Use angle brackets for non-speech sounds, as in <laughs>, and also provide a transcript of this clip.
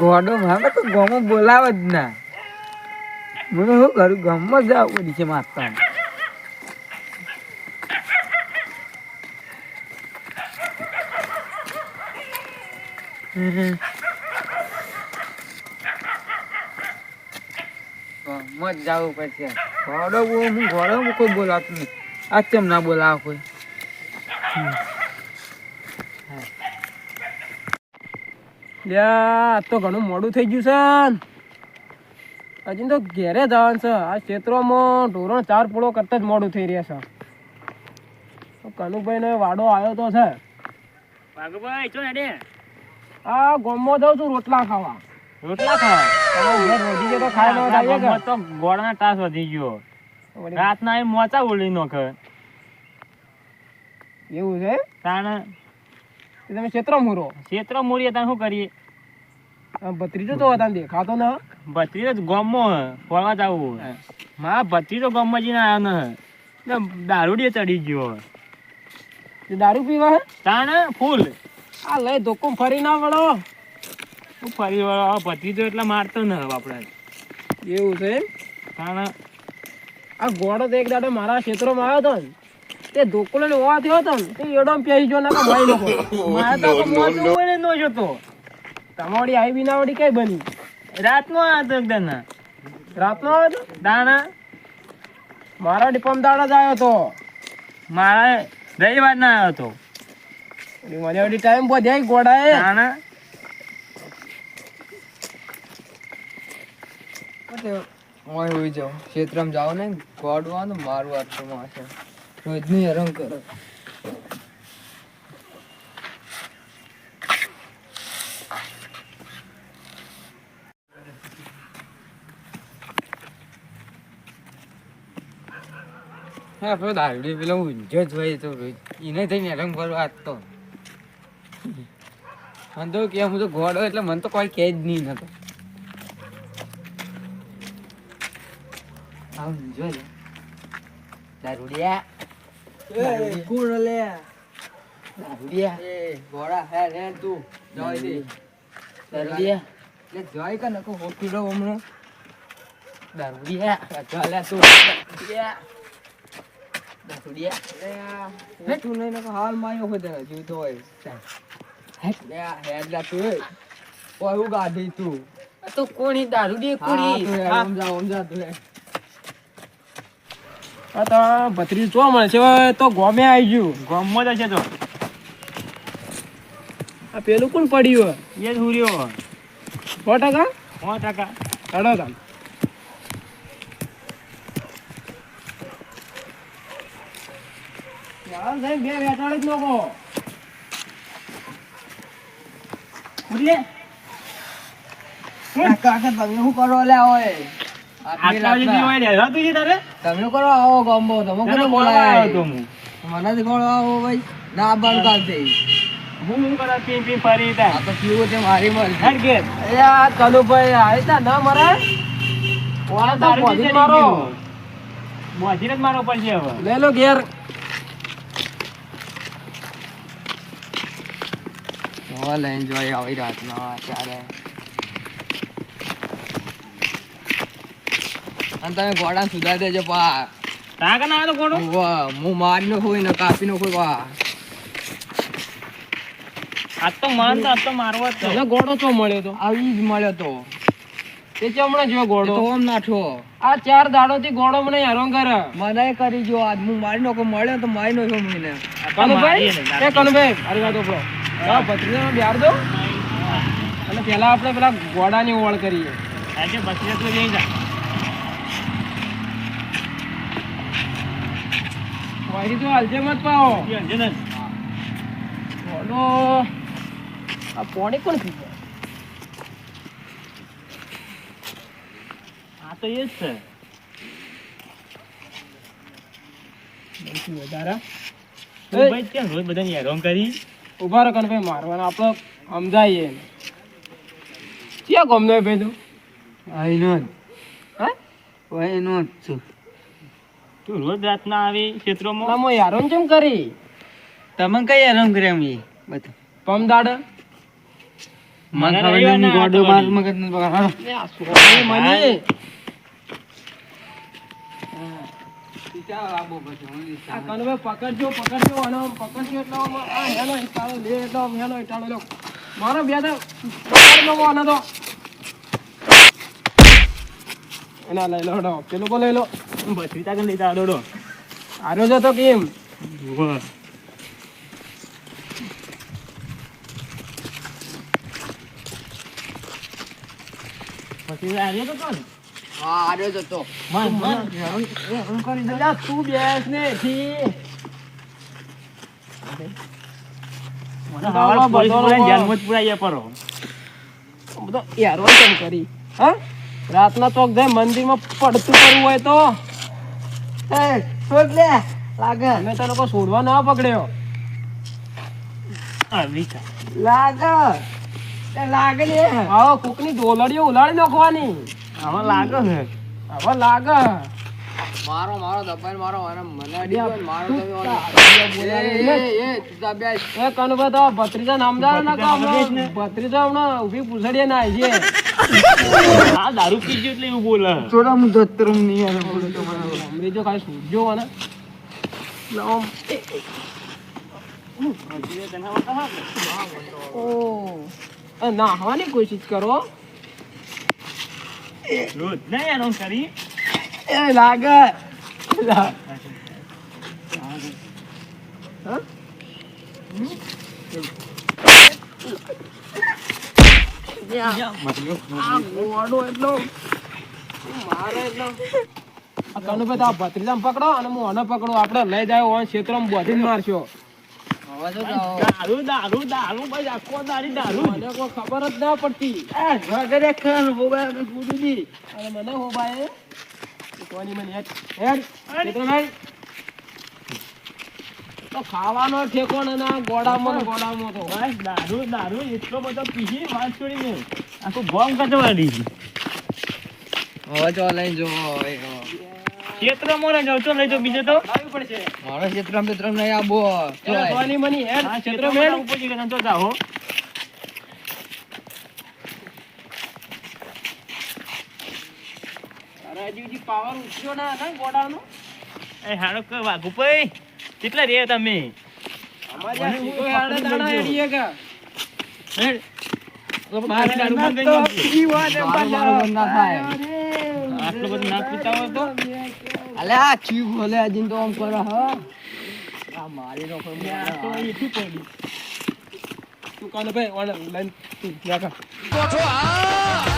ગોડો મારે તો ગમો બોલાવે જ ના. મને શું કરું? ગામમાં જવું પડી છે મારતા ગામમાં જવું પડશે બહુ હું ગોડો કોઈ બોલાવતો નહીં. આ કેમ ના બોલાવ કોઈ? લ્યા તો ઘણું મોડું થઈ ગયું છે હજી તો ઘેરે જવાનું છે. આ ક્ષેત્રોમાં ધોરણ ચાર પૂળો કરતા જ મોડું થઈ રહ્યા છે. કનુભાઈ ને વાડો આવ્યો તો છે. ભાગભાઈ આ ગોમો જાઉં છું રોટલા ખાવા. રોટલા ખાવા? તો ગોળના ટાસ વધી ગયો. રાત રાતના એ મોચા બોલી નોખે એવું છે? તાણ તમે ક્ષેત્ર મૂરો ક્ષેત્ર મૂરીએ તાણ શું કરીએ? ભત્રીજો તો હતા દેખાતો ન. ભત્રીજો જ ગામમાં ફરવા જવું મારા ભત્રીજો ગામમાં જઈને આવ્યો ને ને દારૂડીએ ચડી ગયો તે દારૂ પીવા તાણે ફૂલ. આ લઈ ધોકો ફરી ના વળો. હું ફરી વળો? હવે ભત્રીજો એટલે મારતો ને હવે આપણે એવું છે? તાણ આ ગોળો તો એક દાડો મારા ક્ષેત્રમાં આવ્યો હતો ને. તે ધોકો ને ઓવા થયો હતો ને. તે એડો પ્યાઈ ગયો ના મારી લોકો. <laughs> મારે તો બોલે નો જોતો. તમારી આવી બીનાવડી કઈ બની? રાતનો આવ્યો એકદમ રાતનો આવ્યો દાણા? મારા ડિપમ દાડા જ આવ્યો હતો મારા રવિવાર ના આવ્યો તો. વળી મને વળી ટાઈમ બધ્યા ગોડાએ તાણ ઓય હોઈ જાઉં ક્ષેત્રમાં જાઓ ને. ગોડવાનું મારું આટલું છે રોજની હેરાન કરો. હા પેલો દારૂડી પેલો ઊંઝો જ હોય તો એને થઈને કરવા આજ તો. મને તો કે હું તો ગોડો એટલે મને તો કોઈ કહે જ નહીં નતો. આ ઊંઝો દારૂડિયા કોણ લે દારૂડિયા એ ગોળા હે તું. જોઈ દે દારૂડિયા એટલે જોઈ કે નકો હોકીડો હમણાં? દારૂડિયા ચાલે તું. દારૂડિયા દારૂડિયા લે તું નહીં નકો હાલ માયો હોય. તને જીવતો તું એ. હું ગાધી તું. તો કોણી દારૂડી હા કોણી. સમજા સમજા તું આ તો ભત્રીજ જોવા મળે છે તો ગોમે આવી ગયું. ગોમ જ હશે તો. આ પેલું કોણ પડ્યું એ જ હુર્યો. સો ટકા? સો ટકા. હેડો તાન યાર સાહેબ બે બેઠાડી જ લોકો. હુરીએ કાકા તમે શું કરો લે ઓય? આટલા વાગે જેવી હોય છે તારે? તમે કરો આવો ગમો તમે કરો બોલાવા આવ્યો તો બોલાય મને જ ગોળો આવો ભાઈ. ના બંધ કરતી હું હું કરે? પી પી ફરી તા. આ તો પીવું તે મારી હેડ એ આ કનુભાઈ આવી તા ના મરે? તો મારો. જ પડશે હવે. લે લો ઘેર. લઈને જોઈ આવી રાતના ત્યારે. અને તમે ગોળા સુધાર દેજો પા તા કે ના તો વાહ હું મારી નો હોય ને કાપી નો હોય વાહ આજ તો માન તો આજ તો મારવા જ તને ગોળો ચો મળ્યો તો. આવી જ મળ્યો તો. તે ચમણે જો ગોડો તો ગોળો નાઠો. આ ચાર દાડો થી ગોળો મને હેરાન કરે. મને કરી જો આજ હું મારી નો મળ્યો તો મારી નો. છો મને કનુભાઈ? એ કનુભાઈ અરે વાત ઓપડો આ ભત્રીજાનો બિહાર દો. અને પેલા આપણે પેલા ગોડાની ઓળ કરીએ. આજે તો લઈ જા. વાયરી તો હાલજે મત પાવો અંજે ગોડો આ પોણી કોણ પીવે? આ તો એ જ છે. ભાઈ કેમ રોજ બધાને હેરાન કરી? ઊભા રહો ભાઈ મારવાના આપણે સમજાઈએ ક્યાં ગમનો ભાઈ તું? આઈનો જ. હા? જ છું. તું રોજ રાતના આવી ક્ષેત્રોમાં તમે યારોન કેમ કરી? તમે કઈ આરામ કર્યા અમે બધું. પમદાડ મને ખબર નહીં ગોડો માર મગજ આ મને? મની પકડજો પકડજો અને પકડજો એટલે આ ઈટાળો લે એટલે આમ હેનો લો. મારો બે તો તો. એના લઈ લો ડો પેલું કો લઈ લો. બત્રી તાકન લેતા આડોડો આર્યો છે તો કેમ? પછી આર્યો તો કોણ? હા આર્યો જ હતો મન મન. અલ્યા તું બેસ ને ઠી મને હવારે પોલીસ બોલાવીને જ પુરાઈ પરો બધો યારો કેમ કરી હા? રાતના ચોક જાય મંદિરમાં પડતું કરવું હોય તો. લે લાગે. અમે તને કોઈ છોડવા ના પકડ્યો. લાગે. લાગે લે. આવો કોકની ઢોલડીઓ ઉલાડી નાખવાની. આમાં લાગે છે. હવે લાગે મારો મારો દબાઈ મારો અને મને અડી મારો તમે એ એ તું એ કનુભાઈ તો ભત્રીજા નામદાર ના કામ નામ ભત્રીજા હમણાં ઊભી પૂછડીએ ના છે આ દારૂ પી ગયો એટલે એવું બોલે. થોડા હું દત્તરમ નહીં આવે અંગ્રેજો ખાલી સૂરજો અને એટલે આમ ઓ. નાહવાની કોશિશ કરો. રોજ નહીં એનો કરી એ લાગે પકડો અને હું આને પકડું. આપણે લઈ જાય ઓન ક્ષેત્રમાં બોધીને મારશો. દારૂ દારૂ દારૂ ભાઈ આખો દારી દારૂ. મને કોઈ ખબર જ ના પડતી. ઘરે ખાન બોબા ને અને મને હો? ભાઈ કોની મને હેડ. હેડ. ક્ષેત્રભાઈ તો ખાવાનો ઠેકોણ ના ગોડામાં ને ગોડામાં તો. ભાઈ દારૂ દારૂ એટલો બધો પીસી વાત છોડીને આખું ગોમ કચવાડી હવે જો લઈ જો હવે. ક્ષેત્ર મોરે જાવ લઈ જાઓ બીજો તો? લાવવી પડશે. મારો ચિત્રમ ચિત્રમ નહીં આબો એ મની હેડ ક્ષેત્ર ક્ષેત્રભાઈ ઉપર જઈને તો જાઓ રાજીવજી પાવર ઉઠ્યો ના ના ગોડાનો એ હાડો કે વાઘુ ભાઈ કેટલા રે તમે? અમારી હેડે કે. આટલો બધો ના પીતા હોય તો? અલે આ ચીવ ભલે હજી તો આમ કરે હ. આ મારી નો તો એથી પડી તું કાલે ભાઈ ઓન લાઈન તું જા કા. કોઠો આ